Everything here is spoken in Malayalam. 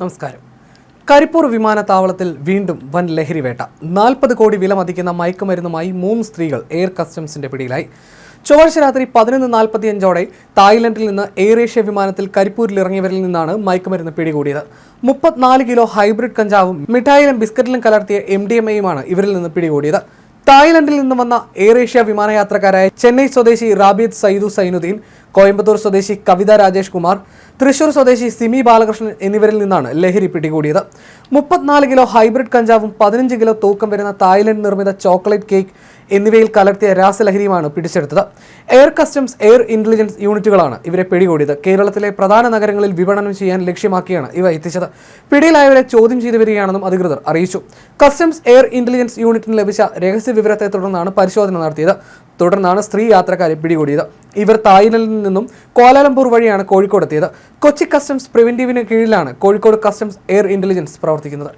നമസ്കാരം. കരിപ്പൂർ വിമാനത്താവളത്തിൽ വീണ്ടും വൻ ലഹരി വേട്ട. നാൽപ്പത് കോടി വില മതിക്കുന്ന മയക്കുമരുന്നുമായി മൂന്ന് സ്ത്രീകൾ എയർ കസ്റ്റംസിന്റെ പിടിയിലായി. ചൊവ്വാഴ്ച രാത്രി പതിനൊന്ന് നാൽപ്പത്തിയഞ്ചോടെ തായ്ലൻഡിൽ നിന്ന് എയർ ഏഷ്യ വിമാനത്തിൽ കരിപ്പൂരിൽ ഇറങ്ങിയവരിൽ നിന്നാണ് മയക്കുമരുന്ന് പിടികൂടിയത്. മുപ്പത്തിനാല് കിലോ ഹൈബ്രിഡ് കഞ്ചാവും മിഠായിലും ബിസ്ക്കറ്റിലും കലർത്തിയ എം ഡി എം ഇവരിൽ നിന്ന് പിടികൂടിയത്. തായ്ലൻഡിൽ നിന്ന് വന്ന എയർ ഏഷ്യ വിമാനയാത്രക്കാരായ ചെന്നൈ സ്വദേശി റാബിദ് സയ്യിദു സൈനുദ്ദീൻ കോയമ്പത്തൂർ സ്വദേശി കവിത രാജേഷ് കുമാർ തൃശൂർ സ്വദേശി സിമി ബാലകൃഷ്ണൻ എന്നിവരിൽ നിന്നാണ് ലഹരി പിടികൂടിയത്. മുപ്പത്തിനാല് കിലോ ഹൈബ്രിഡ് കഞ്ചാവും പതിനഞ്ച് കിലോ തൂക്കം വരുന്ന തായ്ലൻഡ് നിർമ്മിത ചോക്ലേറ്റ് കേക്ക് എന്നിവയിൽ കലർത്തിയ രാസലഹരിയുമാണ് പിടിച്ചെടുത്തത്. എയർ കസ്റ്റംസ് എയർ ഇന്റലിജൻസ് യൂണിറ്റുകളാണ് ഇവരെ പിടികൂടിയത്. കേരളത്തിലെ പ്രധാന നഗരങ്ങളിൽ വിപണനം ചെയ്യാൻ ലക്ഷ്യമാക്കിയാണ് ഇവ എത്തിച്ചത്. പിടിയിലായവരെ ചോദ്യം ചെയ്തു വരികയാണെന്നും അധികൃതർ അറിയിച്ചു. കസ്റ്റംസ് എയർ ഇന്റലിജൻസ് യൂണിറ്റിന് ലഭിച്ച രഹസ്യ വിവരത്തെ തുടർന്നാണ് പരിശോധന നടത്തിയത്. തുടർന്നാണ് സ്ത്രീ യാത്രക്കാരെ പിടികൂടിയത്. ഇവർ തായ്ലൻഡിൽ നിന്നും കോലാലംപൂർ വഴിയാണ് കോഴിക്കോട് എത്തിയത്. കൊച്ചി കസ്റ്റംസ് പ്രിവെന്റീവിന് കീഴിലാണ് കോഴിക്കോട് കസ്റ്റംസ് എയർ ഇന്റലിജൻസ് പ്രവർത്തിക്കുന്നത്.